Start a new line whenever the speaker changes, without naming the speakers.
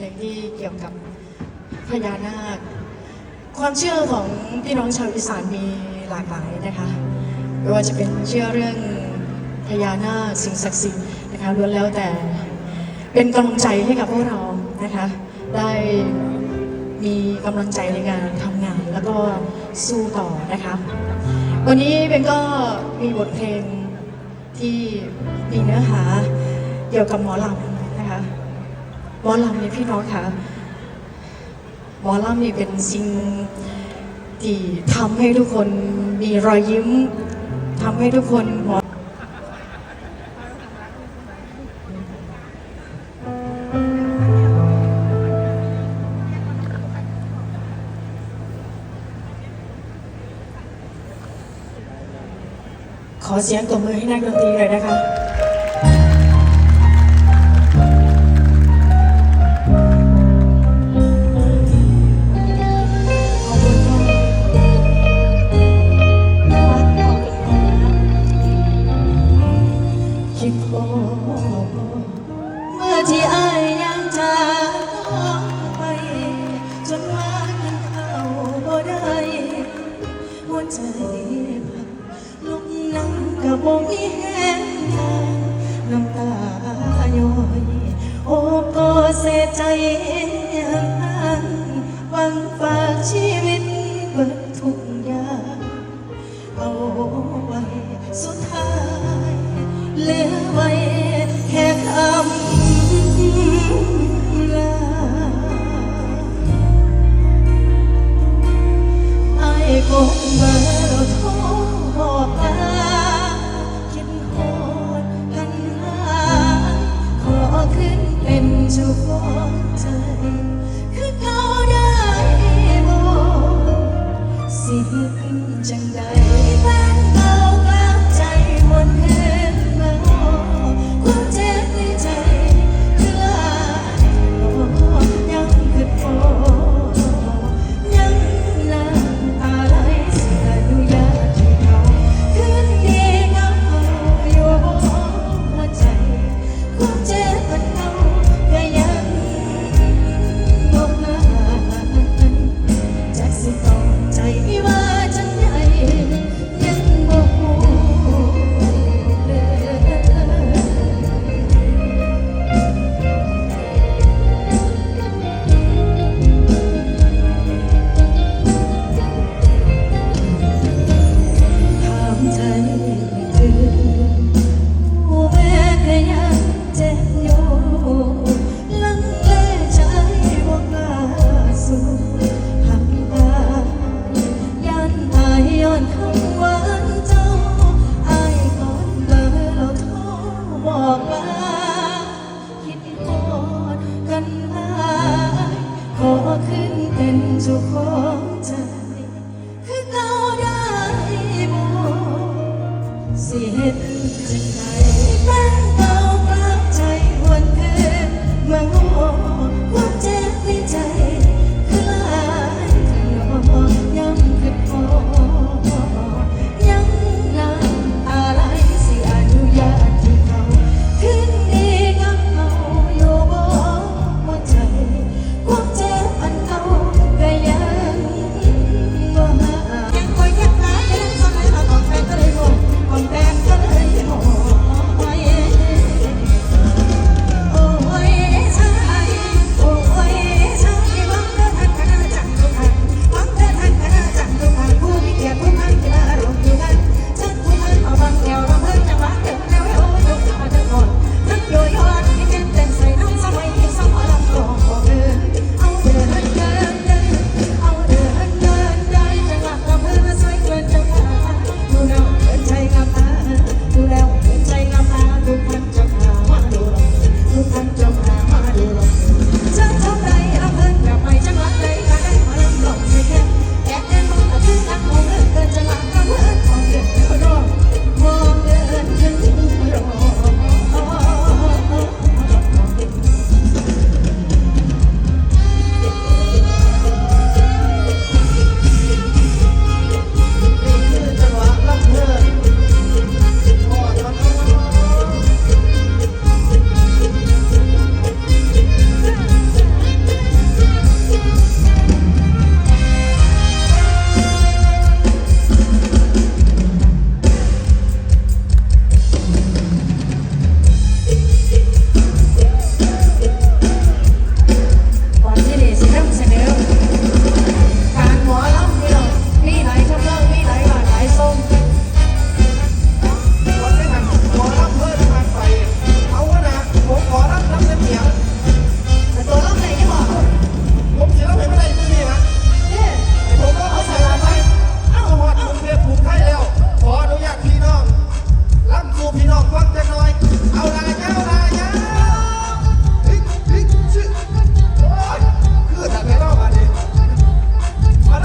เพลงที่เกี่ยวกับพญานาค ความเชื่อของพี่น้องชาวอีสานมีหลากหลายนะคะไม่ว่าจะเป็นเชื่อเรื่องพญานาคสิ่งศักดิ์สิทธิ์นะคะล้วนแล้วแต่เป็นกำลังใจให้กับพวกเรานะคะ ได้มีกำลังใจในการทำงานแล้วก็สู้ต่อนะคะวันนี้เบนก็มีบทเพลงที่มีเนื้อหาเกี่ยวกับหมอลำ หมอลำเนี่ยพี่น้องคะหมอลำนี่เป็นสิ่งที่ทำให้ทุกคนมีรอยยิ้มทำให้ทุกคนหัวขอเสียงตบมือให้นักดนตรีเลยนะคะ วใจพังลุกนั่งกับบ่มีแห้งยางน้ำตาย้อยโอ้ก็เสียใจห่งหวังฝากชี